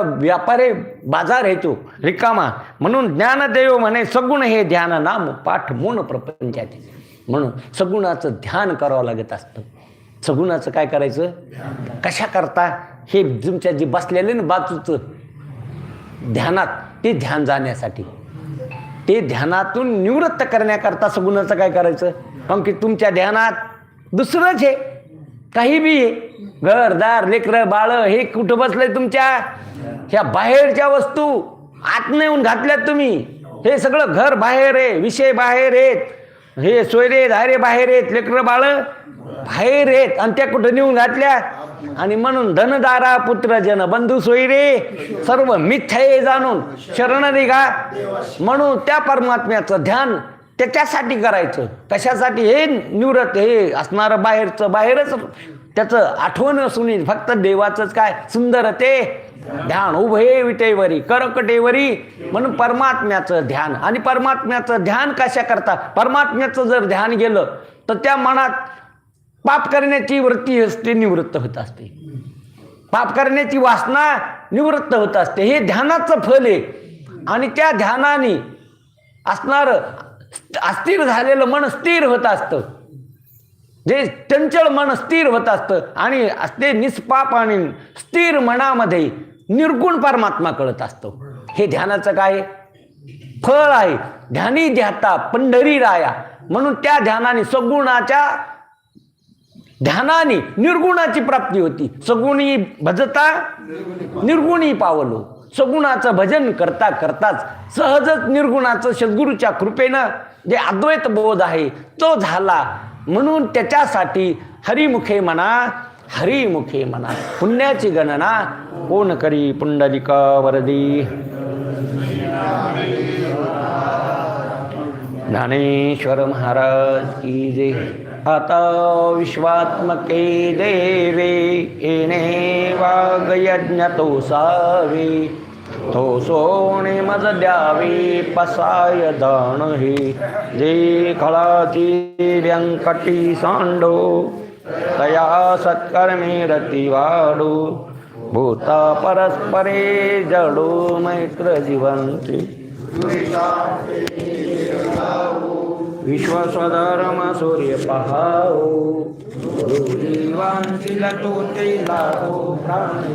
व्यापारे बाजार हेतू रिकामा. म्हणून ज्ञानदेव म्हणे सगुण हे ध्यान नाम पाठ मून प्रपंचाचे. म्हणून सगुणाचं ध्यान करावं लागत असतं. सगुणाचं काय करायचं? कशा करता? हे तुमच्या जे बसलेले ना बाजूचं ध्यानात ते ध्यान जाण्यासाठी. ते ध्यानातून निवृत्त करण्याकरता सगुणाचं काय करायचं? कारण की तुमच्या ध्यानात दुसरंच आहे काही बी आहे घरदार लेकरं बाळ हे कुठं बसलंय तुमच्या ह्या बाहेरच्या वस्तू आत नेऊन घातल्यात तुम्ही. हे सगळं घर बाहेर आहे विषय बाहेर आहेत. हे सोयरे धारे बाहेर आहेत लेकरं बाळ बाहेर आहेत आणि त्या कुठं नेऊन घातल्या? आणि म्हणून धनदारा पुत्र जन बंधू सोयरे सर्व मिथ्य जाणून. शरण निघा. म्हणून त्या परमात्म्याचं ध्यान त्याच्यासाठी करायचं. कशासाठी? हे निवृत्त हे असणारं बाहेरचं बाहेरच त्याचं आठवण असून फक्त देवाचंच काय? सुंदर ते ध्यान. उभये विटेवरी करकटेवरी म्हणून परमात्म्याचं ध्यान. आणि परमात्म्याचं ध्यान कशा करता? परमात्म्याचं जर ध्यान गेलं तर त्या मनात पाप करण्याची वृत्ती असते निवृत्त होत असते. पाप करण्याची वासना निवृत्त होत असते. हे ध्यानाचं फल आहे. आणि त्या ध्यानाने असणारं अस्थिर झालेलं मन स्थिर होत असतं. जे चंचल मन स्थिर होत असतं आणि ते निष्पाप आणि स्थिर मनामध्ये निर्गुण परमात्मा कळत असतो. हे ध्यानाचं काय फळ आहे. ध्यानी ध्याता पंढरी राया. म्हणून त्या ध्यानाने सगुणाच्या ध्यानाने निर्गुणाची प्राप्ती होती. सगुणी भजता निर्गुणी पावलो. सगुणाचं भजन करता करताच सहजच निर्गुणाचं सद्गुरूच्या कृपेनं जे अद्वैत बोध आहे तो झाला. म्हणून त्याच्यासाठी हरिमुखे म्हणा हरिमुखे म्हणा पुण्याची गणना कोण करी पुंडलिक वरदी? ज्ञानेश्वर महाराज की जे. आता विश्वात्मके देवे येणे वागयज्ञ तो सावे. तो सोने मज द्यावी पसाय दण हे जे खळाची व्यंकटी सांडो तया सत्कर्मे रती वाडू. भूता परस्परे जडो मैत्र जीवंती. विश्वस्वधर्म सूर्य पहाओ. जीवांची लटोते लाभो प्राणी